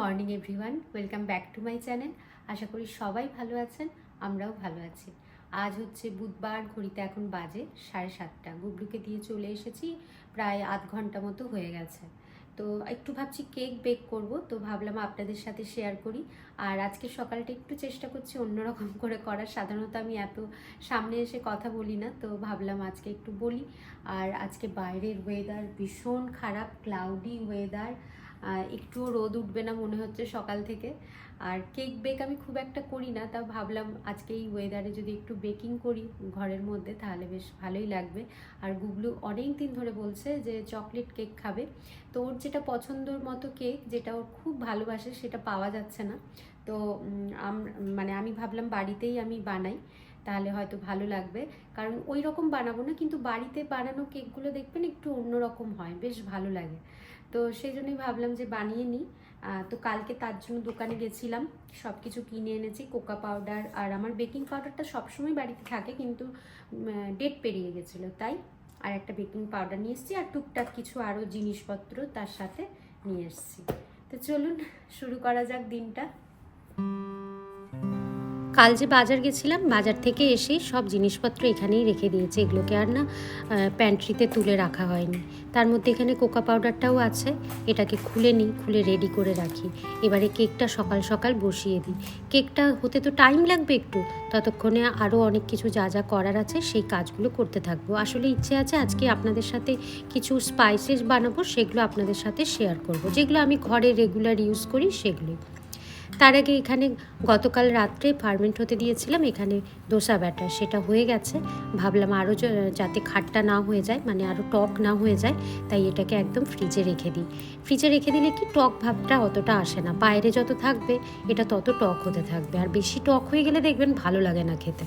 Morning everyone, welcome back to my channel. আশা করি সবাই ভালো আছেন, আমরাও ভালো আছি। আজ হচ্ছে বুধবার, ঘড়িতে এখন বাজে সাড়ে সাতটা। গুবলুকে দিয়ে চলে এসেছি, প্রায় আধ ঘণ্টা মতো হয়ে গেছে। তো একটু ভাবছি কেক বেক করব, তো ভাবলাম আপনাদের সাথে শেয়ার করি। আর আজকে সকালটা একটু চেষ্টা করছি অন্যরকম করে করার। সাধারণত আমি এত সামনে এসে কথা বলি না, তো ভাবলাম আজকে একটু বলি। আর আজকে বাইরের ওয়েদার ভীষণ খারাপ ক্লাউডি ওয়েদার একটুও রোদ উঠবে না মনে হচ্ছে সকাল থেকে। আর কেক বেক আমি খুব একটা করি না, তা ভাবলাম আজকে এই ওয়েদারে যদি একটু বেকিং করি ঘরের মধ্যে, তাহলে বেশ ভালোই লাগবে। আর গুগলু অনেক দিন ধরে বলছে যে চকলেট কেক খাবে। তো ওর যেটা পছন্দর মতো কেক যেটা ওর খুব ভালোবাসে, সেটা পাওয়া যাচ্ছে না। তো মানে আমি ভাবলাম বাড়িতেই আমি বানাই, তাহলে হয়তো ভালো লাগবে। কারণ ওই রকম বানাবো না, কিন্তু বাড়িতে বানানো কেকগুলো দেখবেন একটু অন্যরকম হয়, বেশ ভালো লাগে। তো সেই জন্যই ভাবলাম যে বানিয়ে নিই। তো কালকে তার জন্য দোকানে গেছিলাম সব কিছু কিনে এনেছি, কোকা পাউডার আর আমার বেকিং পাউডারটা সবসময় বাড়িতে থাকে কিন্তু ডেট পেরিয়ে গেছিল তাই আর একটা বেকিং পাউডার নিয়ে এসেছি আর টুকটাক কিছু আরও জিনিসপত্র তার সাথে নিয়ে এসেছি। তো চলুন, শুরু করা যাক দিনটা। কাল যে বাজার গেছিলাম, বাজার থেকে এসে সব জিনিসপত্র এখানেই রেখে দিয়েছে। এগুলোকে আর না প্যান্ট্রিতে তুলে রাখা হয়নি। তার মধ্যে এখানে কোকা পাউডারটাও আছে। এটাকে খুলে নিই, খুলে রেডি করে রাখি। এবারে কেকটা সকাল সকাল বসিয়ে দিই। কেকটা হতে তো টাইম লাগবে একটু। ততক্ষণে আরও অনেক কিছু যা যা করার আছে, সেই কাজগুলো করতে থাকব। আসলে ইচ্ছে আছে আজকে আপনাদের সাথে কিছু স্পাইসেস বানাবো, সেগুলো আপনাদের সাথে শেয়ার করব। যেগুলো আমি ঘরে রেগুলার ইউজ করি, সেগুলোই। তার আগে এখানে গতকাল রাত্রে ফার্মেন্ট হতে দিয়েছিলাম, এখানে দোসা ব্যাটার সেটা হয়ে গেছে। ভাবলাম আরও যাতে খাট্টা না হয়ে যায় মানে আরও টক না হয়ে যায়, তাই এটাকে একদম ফ্রিজে রেখে দিই। ফ্রিজে রেখে দিলে কি টক ভাবটা অতটা আসে না, বাইরে যত থাকবে, এটা তত টক হতে থাকবে। আর বেশি টক হয়ে গেলে দেখবেন ভালো লাগে না খেতে।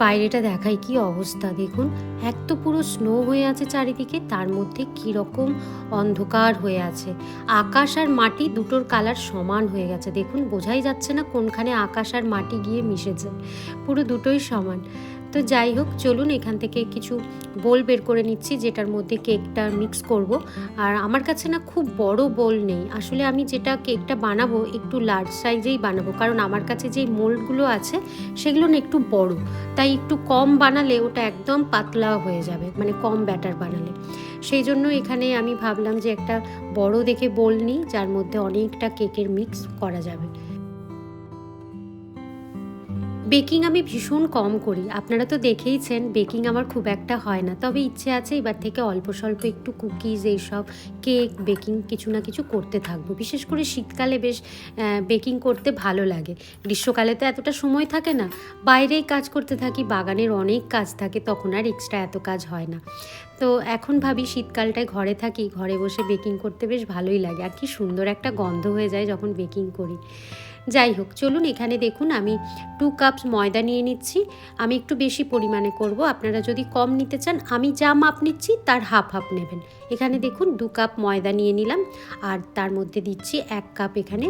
বাইরেটা দেখাই কি অবস্থা? দেখুন, এক তো পুরো স্নো হয়ে আছে চারিদিকে, তার মধ্যে কীরকম অন্ধকার হয়ে আছে। আকাশ আর মাটি দুটোর কালার সমান হয়ে গেছে। দেখুন, বোঝাই যাচ্ছে না কোনখানে আকাশ আর মাটি গিয়ে মিশেছে। পুরো দুটোই সমান। তো যাই হোক, চলুন এখান থেকে কিছু বোল বের করে নিচ্ছি, যেটার মধ্যে কেকটা মিক্স করব। আর আমার কাছে না খুব বড় বোল নেই। আসলে আমি যেটা কেকটা বানাবো একটু লার্জ সাইজেই বানাবো, কারণ আমার কাছে যেই মোল্ডগুলো আছে, সেগুলো না একটু বড়। তাই একটু কম বানালে ওটা একদম পাতলা হয়ে যাবে মানে কম ব্যাটার বানালে। সেই জন্য এখানে আমি ভাবলাম যে একটা বড় দেখে বোল নিই, যার মধ্যে অনেকটা কেকের মিক্স করা যাবে। বেকিং আমি ভীষণ কম করি। আপনারা তো দেখেইছেন, বেকিং আমার খুব একটা হয় না। তবে ইচ্ছে আছে এবার থেকে অল্প স্বল্প একটু কুকিজ এইসব, কেক, বেকিং কিছু না কিছু করতে থাকব। বিশেষ করে শীতকালে বেশ বেকিং করতে ভালো লাগে। গ্রীষ্মকালে তো এতটা সময় থাকে না। বাইরেই কাজ করতে থাকি, বাগানের অনেক কাজ থাকে, তখন আর এক্সট্রা এত কাজ হয় না। তো এখন ভাবি শীতকালটায় ঘরে থাকি, ঘরে বসে বেকিং করতে বেশ ভালোই লাগে। আর কি সুন্দর একটা গন্ধ হয়ে যায় যখন বেকিং করি। যাই হোক, চলুন এখানে দেখুন, আমি টু কাপস ময়দা নিয়ে নিচ্ছি। আমি একটু বেশি পরিমাণে করব। আপনারা যদি কম নিতে চান, আমি যা মাপ নিচ্ছি, তার হাফ হাফ নেবেন। এখানে দেখুন দু কাপ ময়দা নিয়ে নিলাম, আর তার মধ্যে দিচ্ছি এক কাপ এখানে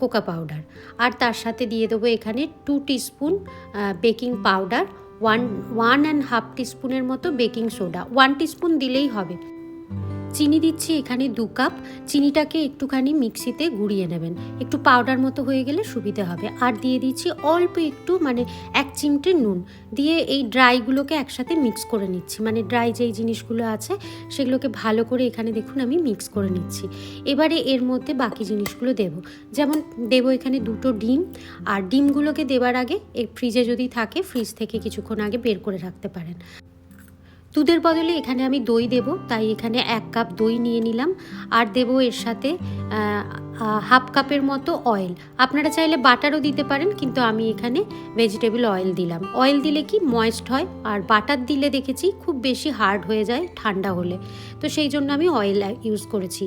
কোকা পাউডার আর তার সাথে দিয়ে দেবো এখানে two teaspoon baking powder one one and half টিস্পুনের মতো বেকিং সোডা ওয়ান টিস্পুন দিলেই হবে। চিনি দিচ্ছি এখানে দু কাপ। চিনিটাকে একটুখানি মিক্সিতে গুঁড়িয়ে নেবেন। একটু পাউডার মতো হয়ে গেলে সুবিধে হবে। আর দিয়ে দিচ্ছি অল্প একটু মানে এক চিমটে নুন। দিয়ে এই ড্রাইগুলোকে একসাথে মিক্স করে নিচ্ছি। মানে ড্রাই যেই জিনিসগুলো আছে, সেগুলোকে ভালো করে এখানে দেখুন আমি মিক্স করে নিচ্ছি। এবারে এর মধ্যে বাকি জিনিসগুলো দেব। যেমন দেব এখানে দুটো ডিম। আর ডিমগুলোকে দেবার আগে এর ফ্রিজে যদি থাকে ফ্রিজ থেকে কিছুক্ষণ আগে বের করে রাখতে পারেন। দুধের বদলে এখানে আমি দই দেব, তাই এখানে এক কাপ দই নিয়ে নিলাম। আর দেব এর সাথে হাফ কাপের মতো অয়েল আপনারা চাইলে বাটারও দিতে পারেন, কিন্তু আমি এখানে ভেজিটেবল অয়েল দিলাম। অয়েল দিলে কি ময়েস্ট হয়, আর বাটার দিলে দেখেছি খুব বেশি হার্ড হয়ে যায়, ঠান্ডা হলে। তো সেই জন্য আমি অয়েল ইউজ করেছি।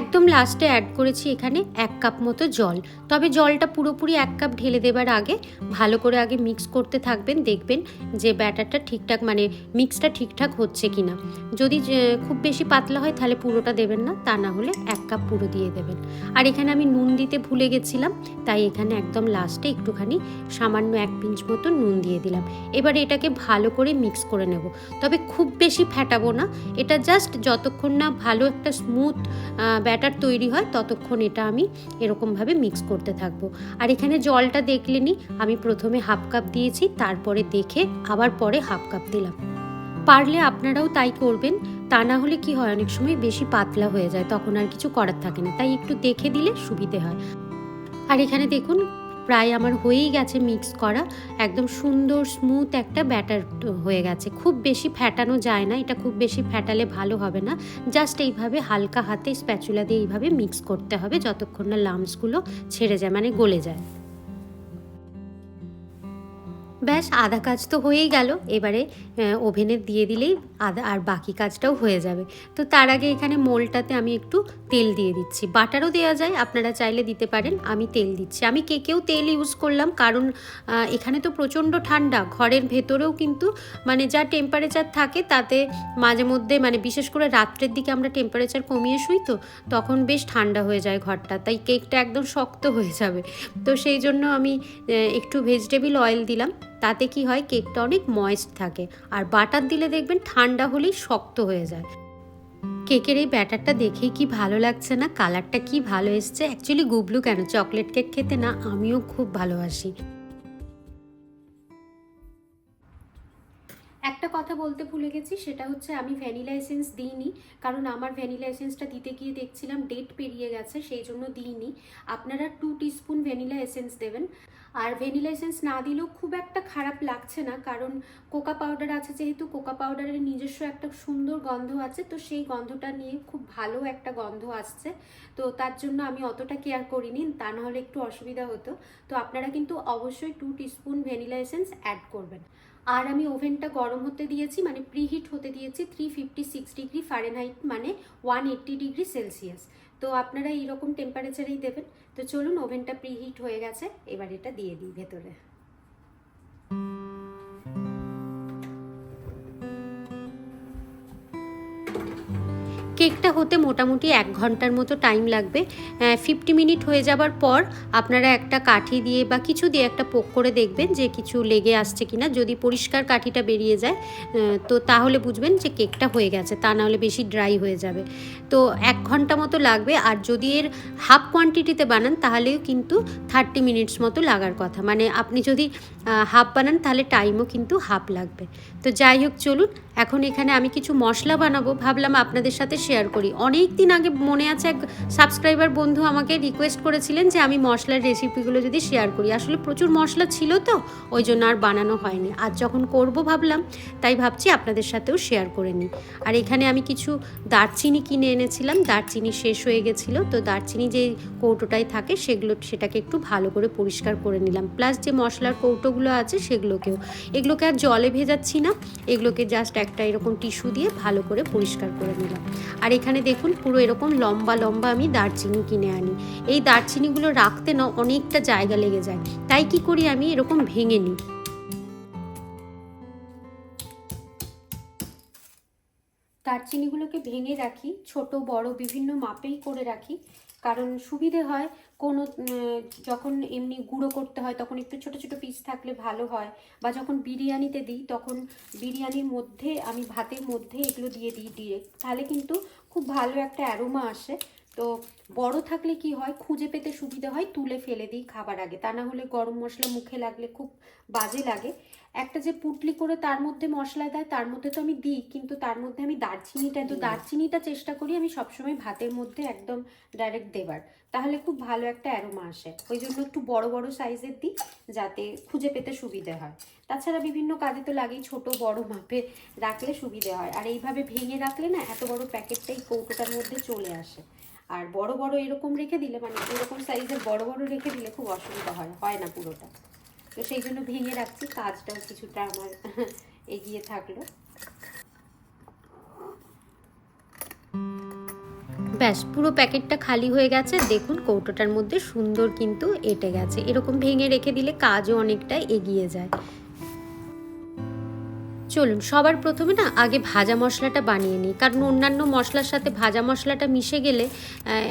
একদম লাস্টে অ্যাড করেছি এখানে এক কাপ মতো জল। তবে জলটা পুরোপুরি এক কাপ ঢেলে দেবার আগে ভালো করে আগে মিক্স করতে থাকবেন, দেখবেন যে ব্যাটারটা ঠিকঠাক মানে মিক্সটা ঠিকঠাক হচ্ছে কি না যদি খুব বেশি পাতলা হয় তাহলে পুরোটা দেবেন না, তা না হলে এক কাপ পুরো দিয়ে দেবেন। আর এখানে আমি নুন দিতে ভুলে গেছিলাম, তাই এখানে একদম লাস্টে একটুখানি সামান্য এক পিঞ্চ মতো নুন দিয়ে দিলাম। এবারে এটাকে ভালো করে মিক্স করে নেব। তবে খুব বেশি ফ্যাটাবো না, এটা জাস্ট যতক্ষণ না ভালো একটা স্মুথ ব্যাটার তৈরি হয়, ততক্ষণ এটা আমি এরকমভাবে মিক্স করতে থাকব। আর এখানে জলটা দেখলেনি আমি প্রথমে হাফ কাপ দিয়েছি, তারপরে দেখে আবার পরে হাফ কাপ দিলাম। পারলে আপনারাও তাই করবেন, তা না হলে কি হয়, অনেক সময় বেশি পাতলা হয়ে যায়, তখন আর কিছু করার থাকে না, তাই একটু দেখে দিলে সুবিধে হয়। আর এখানে দেখুন প্রায় আমার হয়েই গেছে মিক্স করা। একদম সুন্দর স্মুথ একটা ব্যাটার হয়ে গেছে। খুব বেশি ফ্যাটানো যায় না, এটা খুব বেশি ফ্যাটালে ভালো হবে না। জাস্ট এইভাবে হালকা হাতে স্প্যাচুলা দিয়ে এইভাবে মিক্স করতে হবে যতক্ষণ না লামসগুলো ছেড়ে যায় মানে গলে যায়। ব্যাস, আধা কাজ তো হয়েই গেল। এবারে ওভেনে দিয়ে দিলেই আর বাকি কাজটাও হয়ে যাবে। তো তার আগে এখানে মোলটাতে আমি একটু তেল দিয়ে দিচ্ছি। বাটারও দেওয়া যায়, আপনারা চাইলে দিতে পারেন, আমি তেল দিচ্ছি। আমি কেকেও তেল ইউজ করলাম, কারণ এখানে তো প্রচণ্ড ঠান্ডা, ঘরের ভেতরেও কিন্তু মানে যা টেম্পারেচার থাকে তাতে মাঝে মধ্যে মানে বিশেষ করে রাত্রের দিকে আমরা টেম্পারেচার কমিয়ে শুই তো, তখন বেশ ঠান্ডা হয়ে যায় ঘরটা, তাই কেকটা একদম শক্ত হয়ে যাবে। তো সেই জন্য আমি একটু ভেজিটেবিল অয়েল দিলাম, তাতে কি হয় কেকটা অনেক ময়েস্ট থাকে। আর বাটার দিলে দেখবেন ঠান্ডা হলেই শক্ত হয়ে যায়। কেকের এই ব্যাটারটা দেখেই কি ভালো লাগছে না? কালারটা কি ভালো এসছে? অ্যাকচুয়ালি গুবলু কেন? চকলেট কেক খেতে না, আমিও খুব ভালোবাসি। একটা কথা বলতে ভুলে গেছি, সেটা হচ্ছে আমি ভ্যানিলা এসেন্স দিইনি, কারণ আমার ভ্যানিলা এসেন্সটা দিতে গিয়ে দেখছিলাম ডেট পেরিয়ে গেছে, সেই জন্য দিইনি। আপনারা টু টিস্পুন ভ্যানিলা এসেন্স দেবেন। আর ভ্যানিলা এসেন্স না দিলেও খুব একটা খারাপ লাগছে না, কারণ কোকা পাউডার আছে, যেহেতু কোকা পাউডারের নিজস্ব একটা সুন্দর গন্ধ আছে, তো সেই গন্ধটা নিয়ে খুব ভালো একটা গন্ধ আসছে। তো তার জন্য আমি অতটা কেয়ার করিনি, তা নাহলে একটু অসুবিধা হতো। তো আপনারা কিন্তু অবশ্যই two teaspoon vanilla essence add করবেন। আর আমি ওভেনটা গরম হতে দিয়েছি মানে প্রিহিট হতে দিয়েছি three fifty six degree Fahrenheit মানে ওয়ান এইট্টি ডিগ্রি সেলসিয়াস তো আপনারা এইরকম টেম্পারেচারেই দেবেন। তো চলুন, ওভেনটা প্রিহিট হয়ে গেছে, এবার এটা দিয়ে দিই ভেতরে। কেকটা হতে মোটামুটি এক ঘণ্টার মতো টাইম লাগবে। ফিফটি মিনিট হয়ে যাবার পর আপনারা একটা কাঠি দিয়ে বা কিছু দিয়ে একটা পোক করে দেখবেন যে কিছু লেগে আসছে কিনা। যদি পরিষ্কার কাঠিটা বেরিয়ে যায় তো তাহলে বুঝবেন যে কেকটা হয়ে গেছে, তা নাহলে বেশি ড্রাই হয়ে যাবে। তো এক ঘণ্টা মতো লাগবে। আর যদি এর হাফ কোয়ান্টিটিতে বানান, তাহলেও কিন্তু থার্টি মিনিটস মতো লাগার কথা। মানে আপনি যদি হাফ বানান, তাহলে টাইমও কিন্তু হাফ লাগবে। তো যাই হোক, চলুন এখন এখানে আমি কিছু মশলা বানাবো, ভাবলাম আপনাদের সাথে শেয়ার করি। অনেক দিন আগে মনে আছে এক সাবস্ক্রাইবার বন্ধু আমাকে রিকোয়েস্ট করেছিলেন যে আমি মশলার রেসিপিগুলো যদি শেয়ার করি। আসলে প্রচুর মশলা ছিল তো, ওই জন্য আর বানানো হয়নি। আর যখন করব ভাবলাম, তাই ভাবছি আপনাদের সাথেও শেয়ার করে নিই। আর এখানে আমি কিছু দারচিনি কিনে এনেছিলাম। দারচিনি শেষ হয়ে গেছিল, তো দারচিনি যে কৌটোটায় থাকে, সেগুলো সেটাকে একটু ভালো করে পরিষ্কার করে নিলাম। প্লাস যে মশলার কৌটোগুলো আছে, সেগুলোকেও। এগুলোকে আর জলে ভেজাচ্ছি না। এগুলোকে জাস্ট একটা এরকম টিস্যু দিয়ে ভালো করে পরিষ্কার করে নিলাম। আর এখানে দেখুন পুরো এরকম লম্বা লম্বা আমি দারচিনি কিনে আনি। এই দারচিনিগুলো রাখতে না অনেকটা জায়গা লেগে যায়। তাই কি করি আমি? এরকম ভেঙে নিই। দারচিনিগুলোকে ভেঙে রাখি, ছোট, বড়, বিভিন্ন মাপেই করে রাখি। কারণ সুবিধে হয় কোনো যখন এমনি গুঁড়ো করতে হয় তখন একটু ছোট ছোট পিস থাকলে ভালো হয়। বা যখন বিরিয়ানিতে দিই তখন বিরিয়ানির মধ্যে, আমি ভাতের মধ্যে এগুলো দিয়ে দিই ডিরেক্ট তাহলে কিন্তু খুব ভালো একটা অ্যারোমা আসে। তো বড় থাকলে কি হয়? খুঁজে পেতে সুবিধা হয়? তুলে ফেলে দিই খাবার আগে। তা না হলে গরম মশলা মুখে লাগলে খুব বাজে লাগে। একটা যে পুটলি করে তার মধ্যে মশলা দেয় তার মধ্যে তো আমি দিই কিন্তু তার মধ্যে আমি দারচিনিটা তো দারচিনিটা চেষ্টা করি আমি সবসময় ভাতের মধ্যে একদম ডাইরেক্ট দেবার। তাহলে খুব ভালো একটা অ্যারোমা আসে। ওই জন্য একটু বড় বড় সাইজের দিই যাতে খুঁজে পেতে সুবিধে হয়। তাছাড়া বিভিন্ন কাজে তো লাগেই ছোট বড় মাপে রাখলে সুবিধে হয়। আর এইভাবে ভেঙে রাখলে না এত বড় প্যাকেটটাই কৌটোটার মধ্যে চলে আসে। আর বড় বড় এরকম রেখে দিলে মানে এরকম সাইজের বড় বড় রেখে দিলে খুব অসুবিধা হয় হয় না পুরোটা। তো সেই জন্য ভেঙে রাখছি, কাজটাও কিছুটা আমার এগিয়ে থাকল। ব্যাস, পুরো প্যাকেটটা খালি হয়ে গেছে। দেখুন কৌটোটার মধ্যে সুন্দর কিন্তু এঁটে গেছে। এরকম ভেঙে রেখে দিলে কাজও অনেকটা এগিয়ে যায়। চলুন, সবার প্রথমে না আগে ভাজা মশলাটা বানিয়ে নিই। কারণ অন্যান্য মশলার সাথে ভাজা মশলাটা মিশে গেলে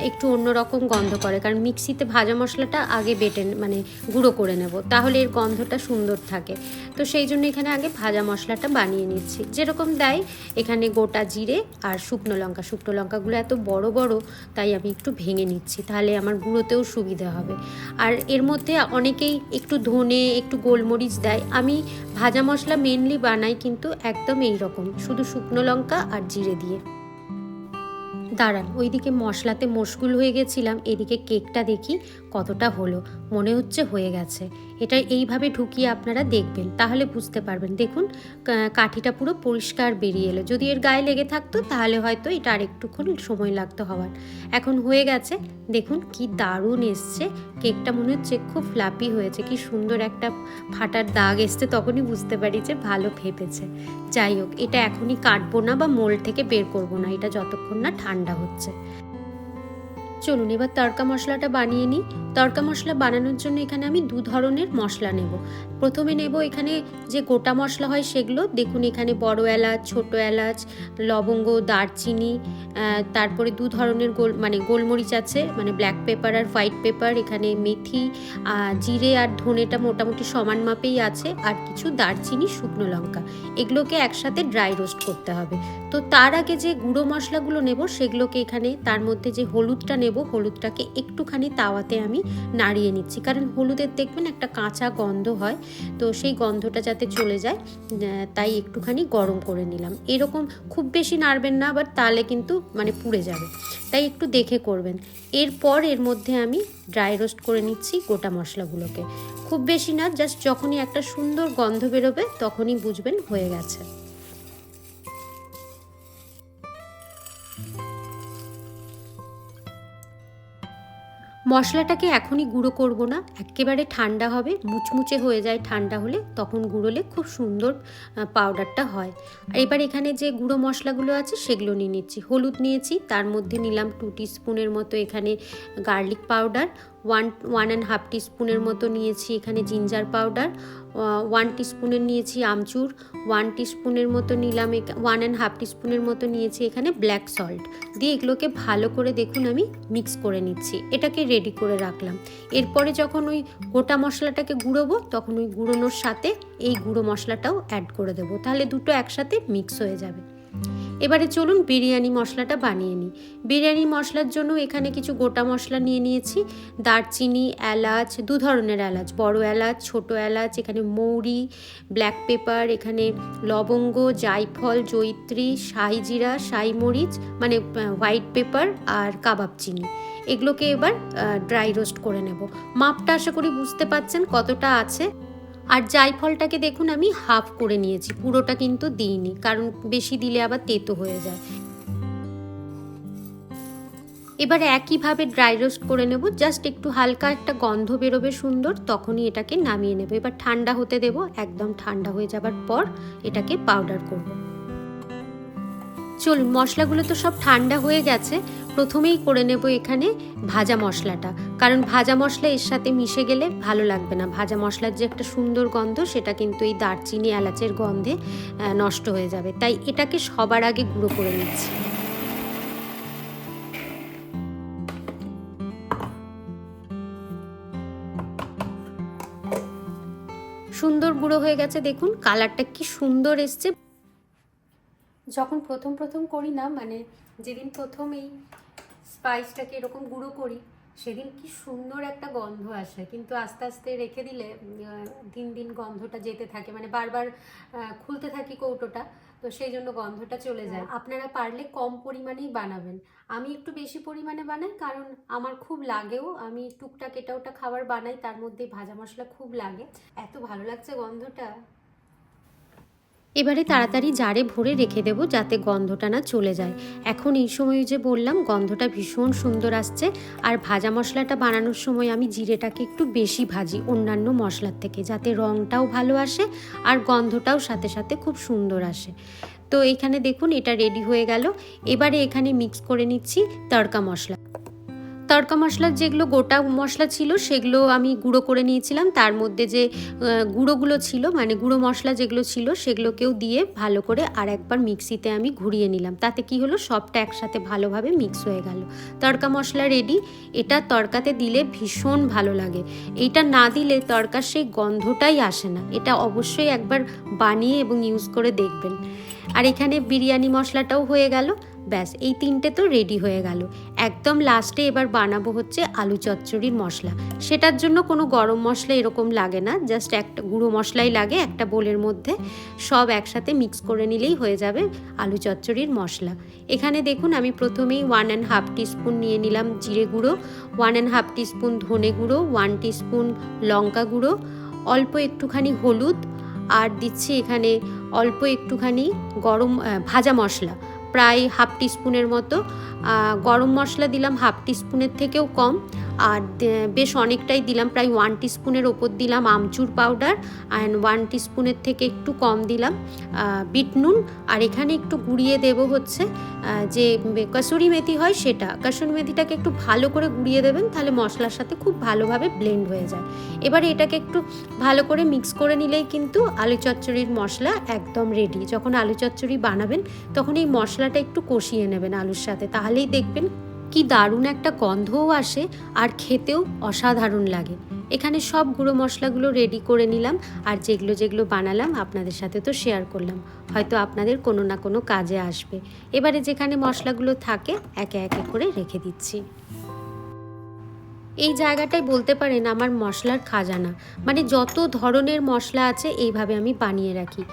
একটু অন্যরকম গন্ধ করে। কারণ মিক্সিতে ভাজা মশলাটা আগে বেটে মানে গুঁড়ো করে নেব, তাহলে এর গন্ধটা সুন্দর থাকে। তো সেই জন্য এখানে আগে ভাজা মশলাটা বানিয়ে নিচ্ছি। যেরকম দেয়, এখানে গোটা জিরে আর শুকনো লঙ্কা। শুকনো লঙ্কাগুলো এত বড় বড়, তাই আমি একটু ভেঙে নিচ্ছি, তাহলে আমার গুঁড়োতেও সুবিধা হবে। আর এর মধ্যে অনেকেই একটু ধনে, একটু গোলমরিচ দেয়। আমি ভাজা মশলা মেনলি বানাই, কিন্তু একদম এই রকম, শুধু শুকনো লঙ্কা আর জিরে দিয়ে। দাঁড়ান, ওইদিকে মশলাতে মশগুল হয়ে গেছিলাম, এদিকে কেকটা দেখি কতটা হলো, মনে হচ্ছে হয়ে গেছে। এটা এইভাবে ঢুকিয়ে আপনারা দেখবেন, তাহলে বুঝতে পারবেন। দেখুন কাঠিটা পুরো পরিষ্কার বেরিয়ে এলো। যদি এর গায়ে লেগে থাকতো, তাহলে হয়তো এটা আর একটুক্ষণ সময় লাগতো হওয়ার। এখন হয়ে গেছে, দেখুন কি দারুণ এসছে। কেকটা মনে হচ্ছে খুব ফ্লাপি হয়েছে। কি সুন্দর একটা ফাটার দাগ এসছে, তখনই বুঝতে পারি যে ভালো ফেপেছে। যাই হোক, এটা এখনই কাটবো না বা মোল থেকে বের করব না। এটা যতক্ষণ না ঠান্ডা হচ্ছে। চলুন, এবার তড়কা মশলাটা বানিয়ে নিই। তড়কা মশলা বানানোর জন্য এখানে আমি দু ধরনের মশলা নেব। প্রথমে নেব এখানে যে গোটা মশলা হয় সেগুলো। দেখুন, এখানে বড় এলাচ, ছোট এলাচ, লবঙ্গ, দারচিনি তারপরে দু ধরনের গোল মানে গোলমরিচ আছে মানে ব্ল্যাক পেপার আর হোয়াইট পেপার এখানে মেথি জিরে আর ধনেটা মোটামুটি সমান মাপেই আছে, আর কিছু দারচিনি, শুকনো লঙ্কা। এগুলোকে একসাথে ড্রাই রোস্ট করতে হবে। তো তার আগে যে গুঁড়ো মশলাগুলো নেব, সেগুলোকে এখানে, তার মধ্যে যে হলুদটা নেব হলুদটাকে একটুখানি তাওয়াতে আমি নাড়িয়ে নিচ্ছি। কারণ হলুদের দেখবেন একটা কাঁচা গন্ধ হয়, তো সেই গন্ধটা যাতে চলে যায় তাই একটুখানি গরম করে নিলাম। এরকম খুব বেশি নাড়বেন না, আবার তাহলে কিন্তু মানে পুড়ে যাবে। তাই একটু দেখে করবেন। এরপর এর মধ্যে আমি ড্রাই রোস্ট করে নিচ্ছি গোটা মশলাগুলোকে। খুব বেশি না জাস্ট যখনই একটা সুন্দর গন্ধ বেরোবে, তখনই বুঝবেন হয়ে গেছে। মশলাটাকে এখনই গুঁড়ো করব না, একেবারে ঠান্ডা হবে, মুচমুচে হয়ে যায় ঠান্ডা হলে, তখন গুঁড়োলে খুব সুন্দর পাউডারটা হয়। আর এবার এখানে যে গুঁড়ো মশলাগুলো আছে সেগুলো নিয়ে নিচ্ছি। হলুদ নিয়েছি, তার মধ্যে নিলাম টু স্পুনের মতো এখানে garlic powder one one and half স্পুনের মতো নিয়েছি এখানে জিঞ্জার পাউডার ওয়ান স্পুনের নিয়েছি আমচুর, ওয়ান স্পুনের মতো নিলাম ওয়ান অ্যান্ড হাফ স্পুনের মতো নিয়েছি এখানে ব্ল্যাক সল্ট। দিয়ে এগুলোকে ভালো করে দেখুন আমি মিক্স করে নিচ্ছি, এটাকে রেডি করে রাখলাম। এরপরে যখন ওই গোটা মশলাটাকে গুঁড়োবো, তখন ওই গুঁড়োনোর সাথে এই গুঁড়ো মশলাটাও অ্যাড করে দেবো, তাহলে দুটো একসাথে মিক্স হয়ে যাবে। এবারে চলুন বিরিয়ানি মশলাটা বানিয়ে নিই। বিরিয়ানি মশলার জন্য এখানে কিছু গোটা মশলা নিয়ে নিয়েছি। দারচিনি, এলাচ, দু ধরনের এলাচ, বড় এলাচ, ছোট এলাচ, এখানে মৌরি, ব্ল্যাক পেপার, এখানে লবঙ্গ, জায়ফল জৈত্রী শাহি জিরা, শাহি মরিচ মানে হোয়াইট পেপার আর কাবাব চিনি। এগুলোকে এবার ড্রাই রোস্ট করে নেব। মাপটা আশা করি বুঝতে পাচ্ছেন কতটা আছে। আর জায়ফলটাকে দেখুন, আমি হাফ করে নিয়েছি। পুরোটা কিন্তু দিইনি, কারণ বেশি দিলে আবার তেতো হয়ে যায়। এবার একইভাবে ড্রাই রোস্ট করে নেব জাস্ট একটু হালকা একটা গন্ধ বেরোবে সুন্দর, তখনই এটাকে নামিয়ে নেব। এবার ঠান্ডা হতে দেব, একদম ঠান্ডা হয়ে যাবার পর এটাকে পাউডার করব। চলুন, মশলাগুলো তো সব ঠান্ডা হয়ে গেছে প্রথমেই করে নেব এখানে ভাজা মশলাটা। কারণ ভাজা মশলা এর সাথে মিশে গেলে ভালো লাগবে না। ভাজা মশলার যে একটা সুন্দর গন্ধ, সেটা কিন্তু এই দারচিনি এলাচের গন্ধে নষ্ট হয়ে যাবে। তাই এটাকে সবার আগে গুঁড়ো করে নিচ্ছি। সুন্দর গুঁড়ো হয়ে গেছে, দেখুন। কালারটা কি সুন্দর এসছে। যখন প্রথম প্রথম করি না মানে যেদিন প্রথম এই স্পাইসটাকে এরকম গুঁড়ো করি, সেদিন কি সুন্দর একটা গন্ধ আসে। কিন্তু আস্তে আস্তে রেখে দিলে দিন দিন গন্ধটা যেতে থাকে মানে বারবার খুলতে থাকি কৌটোটা, তো সেই জন্য গন্ধটা চলে যায়। আপনারা পারলে কম পরিমাণেই বানাবেন। আমি একটু বেশি পরিমাণে বানাই, কারণ আমার খুব লাগেও। আমি টুকটাক এটা ওটা খাবার বানাই, তার মধ্যে ভাজা মশলা খুব লাগে। এত ভালো লাগছে গন্ধটা। এবারে তাড়াতাড়ি জারে ভরে রেখে দেব যাতে গন্ধটা না চলে যায়। এখন এই সময় যে বললাম, গন্ধটা ভীষণ সুন্দর আসছে। আর ভাজা মশলাটা বানানোর সময় আমি জিরেটাকে একটু বেশি ভাজি অন্যান্য মশলার থেকে, যাতে রঙটাও ভালো আসে আর গন্ধটাও সাথে সাথে খুব সুন্দর আসে। তো এখানে দেখুন, এটা রেডি হয়ে গেল। এবারে এখানে মিক্স করে নিচ্ছি তড়কা মশলা। তড়কা মশলার যেগুলো গোটা মশলা ছিল, সেগুলো আমি গুঁড়ো করে নিয়েছিলাম। তার মধ্যে যে গুঁড়োগুলো ছিল মানে গুঁড়ো মশলা যেগুলো ছিল, সেগুলোকেও দিয়ে ভালো করে আর একবার মিক্সিতে আমি ঘুরিয়ে নিলাম। তাতে কি হলো, সবটা একসাথে ভালোভাবে মিক্স হয়ে গেল। তড়কা মশলা রেডি এটা তড়কাতে দিলে ভীষণ ভালো লাগে। এটা না দিলে তড়কার সেই গন্ধটাই আসে না। এটা অবশ্যই একবার বানিয়ে এবং ইউজ করে দেখবেন। আর এখানে বিরিয়ানি মশলাটাও হয়ে গেল। ব্যাস, এই তিনটে তো রেডি হয়ে গেল। একদম লাস্টে এবার বানাবো হচ্ছে আলু চচ্চড়ির মশলা। সেটার জন্য কোনো গরম মশলা এরকম লাগে না জাস্ট একটা গুঁড়ো মশলাই লাগে একটা বোলের মধ্যে, সব একসাথে মিক্স করে নিলেই হয়ে যাবে আলু চচ্চড়ির মশলা। এখানে দেখুন আমি প্রথমেই ওয়ান অ্যান্ড হাফ টিস্পুন নিয়ে নিলাম জিরে গুঁড়ো ওয়ান অ্যান্ড হাফ টিস্পুন ধনে গুঁড়ো ওয়ান টিস্পুন লঙ্কা গুঁড়ো, অল্প একটুখানি হলুদ, আর দিচ্ছি এখানে অল্প একটুখানি গরম ভাজা মশলা। প্রায় হাফ টিস্পুনের মতো গরম মশলা দিলাম হাফ টিস্পুনের থেকেও কম, আর বেশ অনেকটাই দিলাম, প্রায় ওয়ান টিস্পুনের ওপর দিলাম আমচুর পাউডার অ্যান্ড ওয়ান টিস্পুনের থেকে একটু কম দিলাম বিট নুন, আর এখানে একটু গুঁড়িয়ে দেব হচ্ছে যে কসুরি মেথি হয় সেটা। কসুরি মেথিটাকে একটু ভালো করে গুঁড়িয়ে দেবেন, তাহলে মশলার সাথে খুব ভালোভাবে ব্লেন্ড হয়ে যায়। এবারে এটাকে একটু ভালো করে মিক্স করে নিলেই কিন্তু আলু চচ্চড়ির মশলা একদম রেডি যখন আলু চচ্চড়ি বানাবেন, তখন এই মশলাটা একটু কষিয়ে নেবেন আলুর সাথে তাহলেই দেখবেন কি দারুণ একটা গন্ধও আসে আর খেতেও অসাধারণ লাগে। এখানে সব গুঁড়ো মশলাগুলো রেডি করে নিলাম আর যেগুলো যেগুলো বানালাম আপনাদের সাথে তো শেয়ার করলাম। হয়তো আপনাদের কোনো না কোনো কাজে আসবে। এবারে যেখানে মশলাগুলো থাকে, একে একে করে রেখে দিচ্ছি। এই জায়গাটায় বলতে পারেন আমার মশলার খাজানা। মানে যত ধরনের মশলা আছে, এইভাবে আমি বানিয়ে রাখি।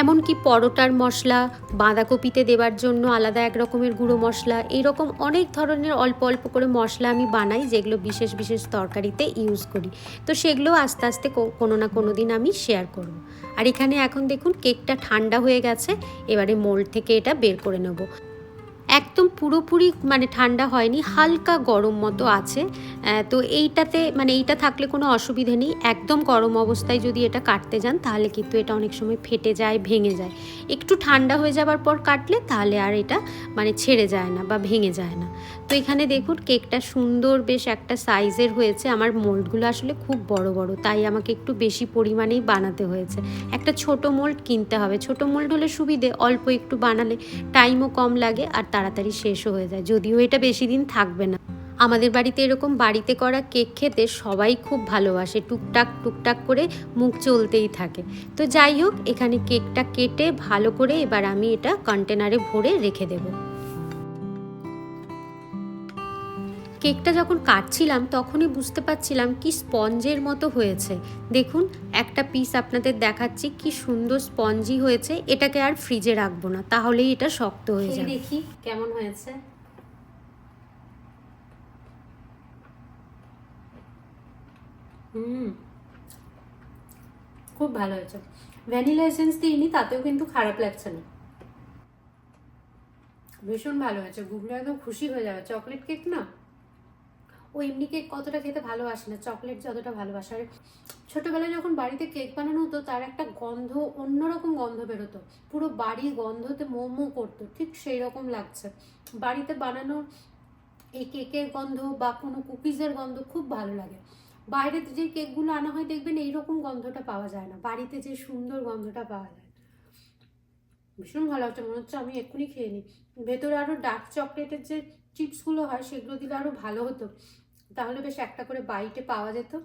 এমনকি পরোটার মশলা, বাঁধাকপিতে দেওয়ার জন্য আলাদা এক রকমের গুঁড়ো মশলা এইরকম অনেক ধরনের অল্প অল্প করে মশলা আমি বানাই যেগুলো বিশেষ বিশেষ তরকারিতে ইউজ করি। তো সেগুলো আস্তে আস্তে কোনো না কোনো দিন আমি শেয়ার করব। আর এখানে এখন দেখুন কেকটা ঠান্ডা হয়ে গেছে, এবারে মোল্ড থেকে এটা বের করে নেব। একদম পুরোপুরি মানে ঠান্ডা হয়নি, হালকা গরম মতো আছে। তো এইটাতে মানে এইটা থাকলে কোনো অসুবিধে নেই। একদম গরম অবস্থায় যদি এটা কাটতে যান, তাহলে কিন্তু এটা অনেক সময় ফেটে যায়, ভেঙে যায়। একটু ঠান্ডা হয়ে যাবার পর কাটলে তাহলে আর এটা মানে ছেড়ে যায় না বা ভেঙে যায় না। তো এখানে দেখুন, কেকটা সুন্দর বেশ একটা সাইজের হয়েছে। আমার মোল্ডগুলো আসলে খুব বড় বড়, তাই আমাকে একটু বেশি পরিমাণেই বানাতে হয়েছে। একটা ছোট মোল্ড কিনতে হবে। ছোট মোল্ড হলে সুবিধে, অল্প একটু বানালে টাইমও কম লাগে আর তাড়াতাড়ি শেষও হয়ে যায়, যদিও এটা বেশি দিন থাকবে না। আমাদের বাড়িতে এরকম বাড়িতে করা কেক খেতে সবাই খুব ভালোবাসে, টুকটাক টুকটাক করে মুখ চলতেই থাকে। তো যাই হোক, এখানে কেকটা কেটে ভালো করে এবার আমি এটা কন্টেনারে ভরে রেখে দেবো। কেকটা যখন কাটছিলাম তখনই বুঝতে পারছিলাম কি স্পঞ্জের মতো হয়েছে। দেখুন একটা পিস আপনাদের দেখাচ্ছি কি সুন্দর স্পঞ্জি হয়েছে। এটাকে আর ফ্রিজে রাখব না তাহলেই এটা শক্ত হয়ে যাবে। দেখি কেমন হয়েছে। হুম খুব ভালো হয়েছে। ভ্যানিলা এসেন্স দিইনি তাতেও কিন্তু খারাপ লাগছে না। ভীষণ ভালো হয়েছে গুগলো একদম খুশি হয়ে যাবে। চকলেট কেক না? ও এমনি কেক কতটা খেতে ভালোবাসে না চকলেট যতটা ভালোবাসে। আর ছোটোবেলায় যখন বাড়িতে কেক বানানো হতো, তার একটা গন্ধ, অন্যরকম গন্ধ বেরোতো। পুরো বাড়ি গন্ধতে মোমো করতো, ঠিক সেই রকম লাগছে। বাড়িতে বানানো এই কেকের গন্ধ বা কোনো কুকিজের গন্ধ খুব ভালো লাগে। বাইরে যে কেকগুলো আনা হয়, দেখবেন এইরকম গন্ধটা পাওয়া যায় না। বাড়িতে যে সুন্দর গন্ধটা পাওয়া যায়। ভীষণ ভালো হচ্ছে মনে হচ্ছে আমি এক্ষুনি খেয়ে নিই। ভেতরে আরও ডার্ক চকলেটের যে চিপসগুলো হয়, সেগুলো দিলে আরও ভালো হতো। তাহলে বেশ একটা করে বাইটে পাওয়া যেত।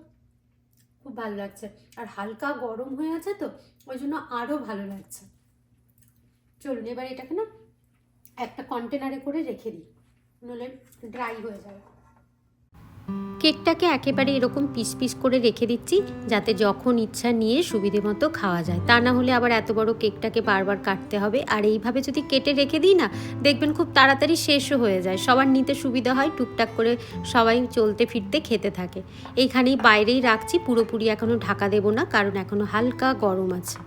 খুব ভালো লাগছে। আর হালকা গরম হয়ে আছে তো, ওই জন্য আরও ভালো লাগছে। চলুন, এবার এটাকে না একটা কন্টেনারে করে রেখে দিই। নলে ড্রাই হয়ে যাবে। কেকটাকে একেবারে এরকম পিস পিস করে রেখে দিচ্ছি, যাতে যখন ইচ্ছা নিয়ে সুবিধে মতো খাওয়া যায়। তা না হলে আবার এত বড় কেকটাকে বারবার কাটতে হবে। আর এইভাবে যদি কেটে রেখে দিই না, দেখবেন খুব তাড়াতাড়ি শেষও হয়ে যায়। সবার নিতে সুবিধা হয়, টুকটাক করে সবাই চলতে ফিরতে খেতে থাকে। এইখানেই বাইরেই রাখছি, পুরোপুরি এখনও ঢাকা দেবো না, কারণ এখনও হালকা গরম আছে।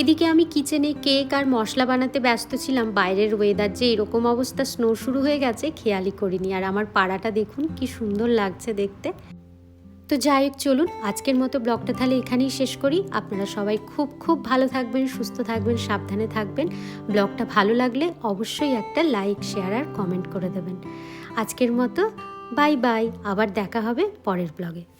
এদিকে আমি কিচেনে কেক আর মশলা বানাতে ব্যস্ত ছিলাম। বাইরের ওয়েদার যে এরকম অবস্থা স্নো শুরু হয়ে গেছে, খেয়ালই করিনি। আর আমার পাড়াটা দেখুন, কি সুন্দর লাগছে দেখতে। তো যাই হোক, চলুন, আজকের মতো ব্লগটা তাহলে এখানেই শেষ করি। আপনারা সবাই খুব খুব ভালো থাকবেন, সুস্থ থাকবেন, সাবধানে থাকবেন। ব্লগটা ভালো লাগলে অবশ্যই একটা লাইক শেয়ার আর কমেন্ট করে দেবেন। আজকের মতো বাই বাই আবার দেখা হবে পরের ব্লগে।